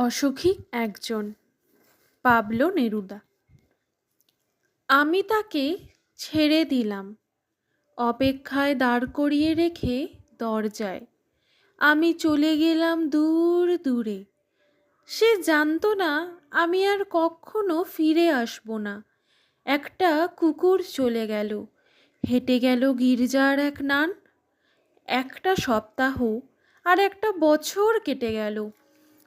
অসুখী একজন, Pablo Neruda. আমি তাকে ছেড়ে দিলাম, অপেক্ষায় দাঁড় করিয়ে রেখে দরজায়। আমি চলে গেলাম দূর দূরে। সে জানতো না আমি আর কখনো ফিরে আসব না। একটা কুকুর চলে গেল, হেঁটে গেল গির্জার এক নান। একটা সপ্তাহ আর একটা বছর কেটে গেল।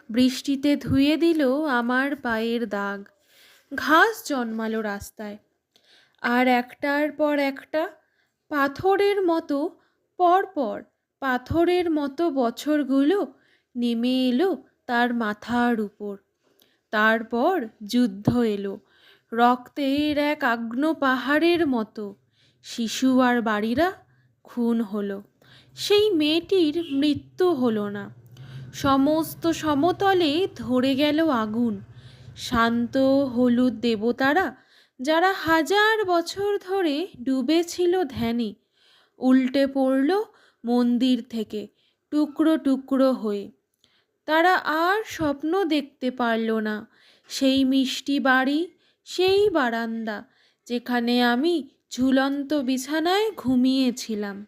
বৃষ্টিতে ধুয়ে দিল আমার পায়ের দাগ। ঘাস জন্মালো রাস্তায়। আর একটার পর একটা, পাথরের মতো, পরপর পাথরের মতো বছরগুলো নেমে এলো তার মাথার উপর। তারপর যুদ্ধ এলো, রক্তের এক আগ্ন পাহাড়ের মতো। শিশু আর বাড়িরা খুন হলো। সেই মেয়েটির মৃত্যু হলো না। সমস্ত সমতলে ধরে গেল আগুন। শান্ত হলুদ দেবতারা, যারা হাজার বছর ধরে ডুবেছিল ধ্যানে, উল্টে পড়ল মন্দির থেকে টুকরো টুকরো হয়ে। তারা আর স্বপ্ন দেখতে পারল না। সেই মিষ্টি বাড়ি, সেই বারান্দা, যেখানে আমি ঝুলন্ত বিছানায় ঘুমিয়েছিলাম।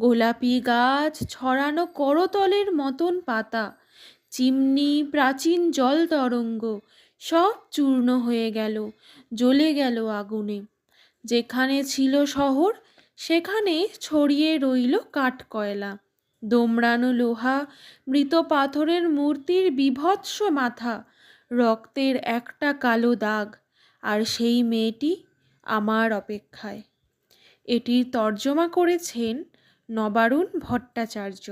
গোলাপি গাছ ছড়ানো করতলের মতন পাতা, চিমনি প্রাচীন জল তরঙ্গ, সব চূর্ণ হয়ে গেল, জ্বলে গেল আগুনে। যেখানে ছিল শহর, সেখানে ছড়িয়ে রইল কাঠকয়লা। দোমড়ানো লোহা, মৃত পাথরের মূর্তির বিভৎস মাথা, রক্তের একটা কালো দাগ, আর সেই মেয়েটি আমার অপেক্ষায়। এটির তর্জমা করেছেন নবারুণ ভট্টাচার্য।